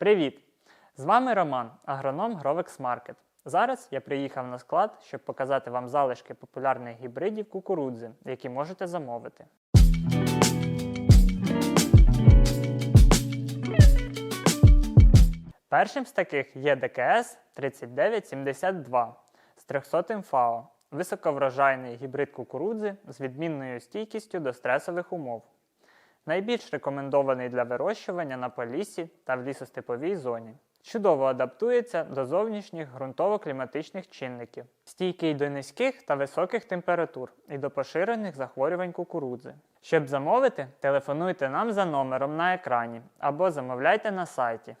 Привіт! З вами Роман, агроном Grovex Market. Зараз я приїхав на склад, щоб показати вам залишки популярних гібридів кукурудзи, які можете замовити. Першим з таких є ДКС 3972 з 300 ФАО, високоврожайний гібрид кукурудзи з відмінною стійкістю до стресових умов. Найбільш рекомендований для вирощування на полісі та в лісостеповій зоні. Чудово адаптується до зовнішніх ґрунтово-кліматичних чинників, стійкий до низьких та високих температур і до поширених захворювань кукурудзи. Щоб замовити, телефонуйте нам за номером на екрані або замовляйте на сайті.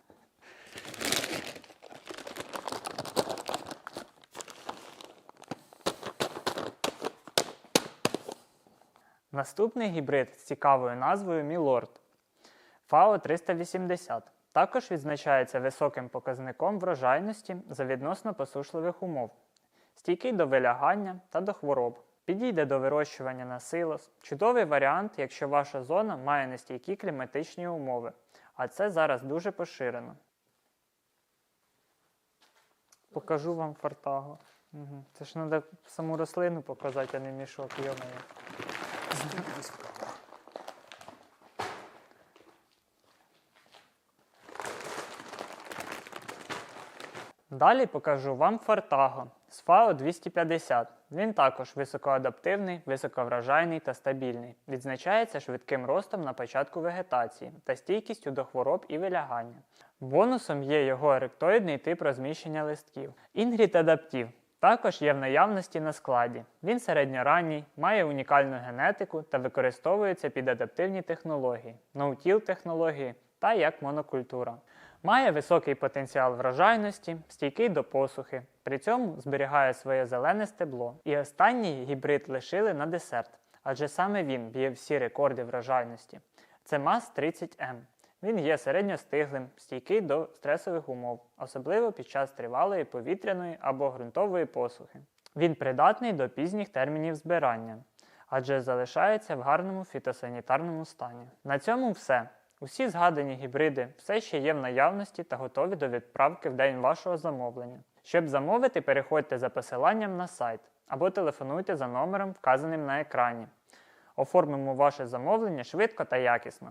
Наступний гібрид з цікавою назвою Мілорд ФАО 380. Також відзначається високим показником врожайності за відносно посушливих умов, стійкий до вилягання та до хвороб. Підійде до вирощування на силос. Чудовий варіант, якщо ваша зона має нестійкі кліматичні умови, а це зараз дуже поширено. Покажу вам фартаго. Угу. Це ж треба саму рослину показати, а не мішок, йомає. Далі покажу вам Фортаго з FAO 250. Він також високоадаптивний, високоврожайний та стабільний. Відзначається швидким ростом на початку вегетації та стійкістю до хвороб і вилягання. Бонусом є його еректоїдний тип розміщення листків. Інгрід адаптів також є в наявності на складі. Він середньоранній, має унікальну генетику та використовується під адаптивні технології, ноутіл технології та як монокультура. Має високий потенціал врожайності, стійкий до посухи, при цьому зберігає своє зелене стебло. І останній гібрид лишили на десерт, адже саме він б'є всі рекорди врожайності. Це МАЗ 30М. Він є середньостиглим, стійкий до стресових умов, особливо під час тривалої повітряної або ґрунтової посухи. Він придатний до пізніх термінів збирання, адже залишається в гарному фітосанітарному стані. На цьому все. Усі згадані гібриди все ще є в наявності та готові до відправки в день вашого замовлення. Щоб замовити, переходьте за посиланням на сайт або телефонуйте за номером, вказаним на екрані. Оформимо ваше замовлення швидко та якісно.